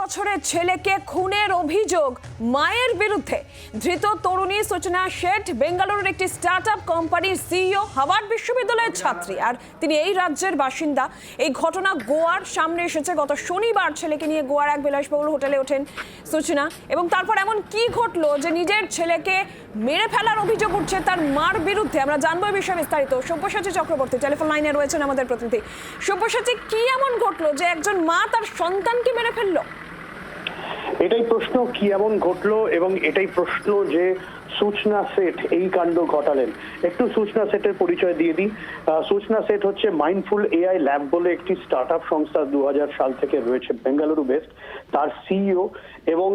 বছরের ছেলেকে খুনের অভিযোগ মায়ের বিরুদ্ধে। ধৃত তরুণী সূচনা শেঠ, বেঙ্গালুরুর একটি স্টার্ট আপ কোম্পানির সিইও হাওয়ার্ড বিশ্ববিদ্যালয়ের ছাত্রী। আর তিনি এই রাজ্যের বাসিন্দা। এই ঘটনা গোয়ার সামনে এসেছে। গত শনিবার ছেলেকে নিয়ে গোয়ার এক বিলাসবহুল হোটেলে ওঠেন সূচনা। এবং তারপর এমন কি ঘটলো যে নিজের ছেলেকে মেরে ফেলার অভিযোগ উঠছে তার মার বিরুদ্ধে? আমরা জানব এই বিষয়ে বিস্তারিত। সব্যসাচী চক্রবর্তী, টেলিফোন লাইনে রয়েছেন আমাদের প্রতিনিধি। সব্যসাচী, কি এমন ঘটলো যে একজন মা তার সন্তানকে মেরে ফেলল? এটাই প্রশ্ন কি এমন ঘটলো এবং এটাই প্রশ্ন যে সূচনা সেট এই কাণ্ড ঘটালেন। একটু সূচনা সেটের পরিচয় দিয়ে দিই। সূচনা সেট হচ্ছে মাইন্ডফুল এআই ল্যাব বলে একটি স্টার্ট আপ সংস্থা দু হাজার সাল থেকে রয়েছে বেঙ্গালুরু বেস্ট তার সিইও এবং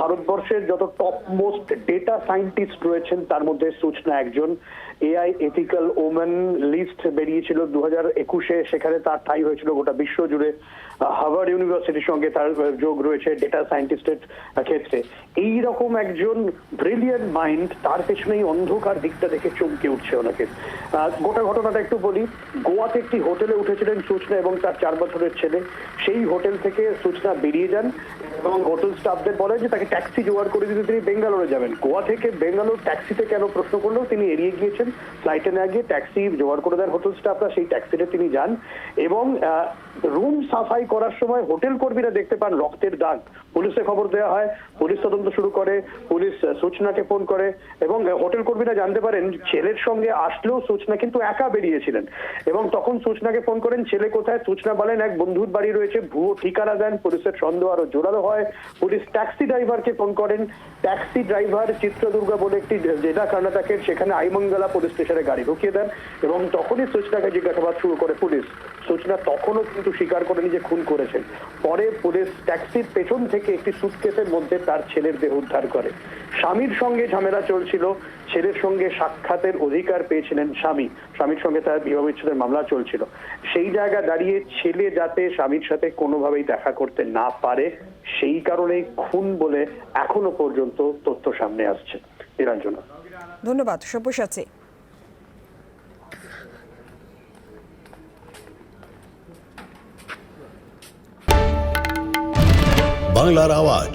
ভারতবর্ষের যত টপ মোস্ট ডেটা সায়েন্টিস্ট রয়েছেন, তার মধ্যে সূচনা একজন। এআই এথিক্যাল ওমেন লিস্ট বেরিয়েছিল দু হাজার একুশে। সেখানে তার ঠাই হয়েছিল গোটা বিশ্ব জুড়ে। হার্ভার্ড ইউনিভার্সিটির সঙ্গে তার যোগ রয়েছে ডেটা সায়েন্টিস্টের ক্ষেত্রে। এই রকম একজন ব্রিলিয়ান্ট মাইন্ড তার পেছনেই অন্ধকার দিকটা দেখে চমকে উঠছে ওনাকে। গোটা ঘটনাটা একটু বলি। গোয়াতে একটি হোটেলে উঠেছিলেন সূচনা এবং তার চার বছরের ছেলে। সেই হোটেল থেকে সূচনা বেরিয়ে যান এবং হোটেল স্টাফদের বলে যে তাকে ট্যাক্সি জোগাড় করে দিতে তিনি বেঙ্গালোরে যাবেন। গোয়া থেকে বেঙ্গালোর ট্যাক্সিতে কেন প্রশ্ন করলেও তিনি এড়িয়ে গিয়েছেন। ফ্লাইটে না গিয়ে ট্যাক্সি জোগাড় করে দেন হোটেল স্টাফরা। সেই ট্যাক্সিতে তিনি যান এবং রুম সাফাই করার সময় হোটেল কর্মীরা দেখতে পান রক্তের দাগ। পুলিশে খবর দেওয়া হয়। পুলিশ তদন্ত শুরু করে। পুলিশ সূচনাকে ফোন করে এবং হোটেল কর্মীরা জানতে পারেন ছেলের সঙ্গে আসলেও সূচনা কিন্তু একা বেরিয়েছিলেন। এবং তখন সূচনাকে ফোন করেন, ছেলে কোথায়? সূচনা বলেন, এক বন্ধুর বাড়ি রয়েছে, ভুয়ো ঠিকানা দেন, পুলিশের সন্দেহ আরও জোরালো হয়। পুলিশ ট্যাক্সি ড্রাইভারকে ফোন করেন। ট্যাক্সি ড্রাইভার চিত্রদুর্গা বলে একটি জেলা কর্ণাটকের সেখানে আইমঙ্গলা পুলিশ স্টেশনে গাড়ি ঢুকিয়ে দেন এবং তখনই সূচনাকে জিজ্ঞাসাবাদ শুরু করে পুলিশ। সূচনা তখনও কিন্তু স্বীকার করেনি যে খুন করেছেন। পরে পুলিশ ট্যাক্সির পেছন থেকে একটি সুটকেসের মধ্যে তার ছেলের দেহ উদ্ধার করে। স্বামীর সঙ্গে ঝামেলা চলছিল। ছেলের সঙ্গে সাক্ষাতের অধিকার পেয়েছিলেন স্বামী। স্বামীর সঙ্গে তার বিবাহ বিচ্ছেদের মামলা চলছিল। সেই জায়গা দাঁড়িয়ে ছেলে যাতে স্বামীর সাথে কোনোভাবেই দেখা করতে না পারে সেই কারণেই খুন বলে এখনও পর্যন্ত তথ্য সামনে আসছে। নিরঞ্জনা। ধন্যবাদ সব্যসাচী। বাংলার আওয়াজ।